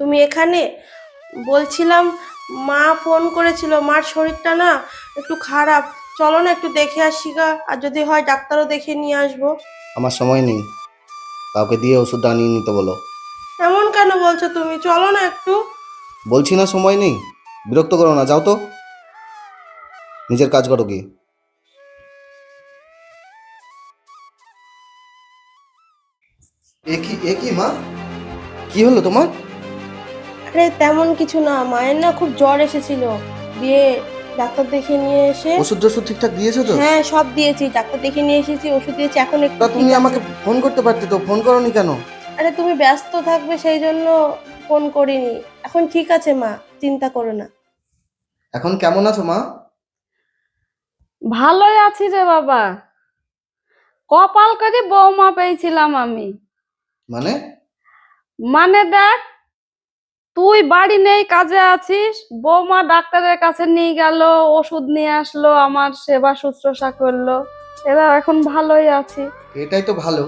তুমি এখানে? বলছিলাম মা ফোন করেছিল মার শরীরটা না একটু খারাপ। চলো না একটু দেখে আসি গা আর যদি হয় ডাক্তারও দেখে নিয়ে আসব। আমার সময় নেই। কাউকে দিয়ে ওষুধটা আনিয়ে নিতে বলো। এমন কেন বলছো তুমি? চলো না একটু। বলছি না সময় নেই। বিরক্ত করো না যাও তো। নিজের কাজ করো কি একই একই মা? কি হলো তোমার? আরে তেমন কিছু না মায়ের না খুব জ্বর এসেছিল। দিয়ে ডাক্তার দেখে নিয়ে এসে ওষুধ টষুধ ঠিকঠাক দিয়েছ তো? হ্যাঁ সব দিয়েছি ডাক্তার দেখে নিয়ে এসেছি ওষুধ দিয়েছি এখন একটু তা ঠিক তুমি আছে। আমাকে ফোন করতে পারতে তো ফোন করনি কেন? আরে তুমি ব্যস্ত থাকবে সেই জন্য ফোন করিনি। এখন ঠিক আছে মা চিন্তা করো না। এখন কেমন আছো মা? ভালোই আছি রে বাবা। কপাল করে বৌমা পেয়েছিলাম আমি। মানে? মানে দেখ তুই বাড়ি নেই কাজে আছিস? বৌমা ডাক্তারের কাছে নিয়ে গেল ওষুধ নিয়ে আসলো আমার সেবা শুশ্রূষা করল। এরা এখন ভালোই আছি। এটাই তো ভালো।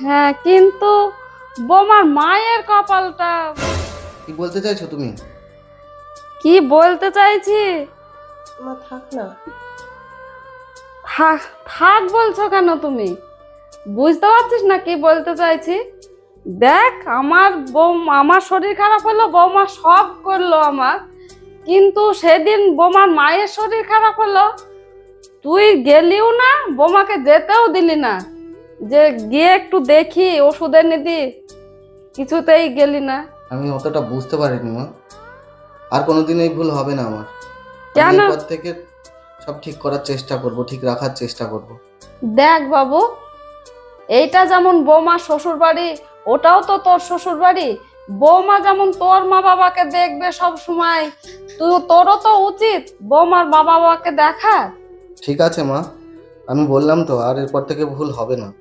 হ্যাঁ কিন্তু বৌমার মায়ের কপালটা কি বলতে চাইছো তুমি? কি বলতে চাইছি? মা থাক না। থাক থাক বলছো কেন তুমি? বুঝতে পারছিস না কি বলতে চাইছি? দেখ আমার বৌ আমার শরীর খারাপ হলো বৌমা সব করল আমার। কিন্তু সেদিন বৌমার মায়ের শরীর খারাপ হলো। তুই গেলিও না বৌমাকে যেতেও দিলি না। যে গিয়ে একটু দেখি ওষুধ এনে দি কিছুতেই গেলি না। আমি অতটা বুঝতে পারিনি মা। আর কোনোদিন এই ভুল হবে না আমার। কেন? এরপর থেকে সব ঠিক করার চেষ্টা করব ঠিক রাখার চেষ্টা করব। দেখ বাবু এইটা যেমন বৌমা শ্বশুর বাড়ি ওটাও তো তোর শ্বশুর বাড়ি বৌমা যেমন তোর মা বাবাকে দেখবে সব সময় তুই তোরও তো উচিত বৌমার মা বাবাকে দেখা। ঠিক আছে মা, আমি বললাম তো, আর এরপর থেকে ভুল হবে না।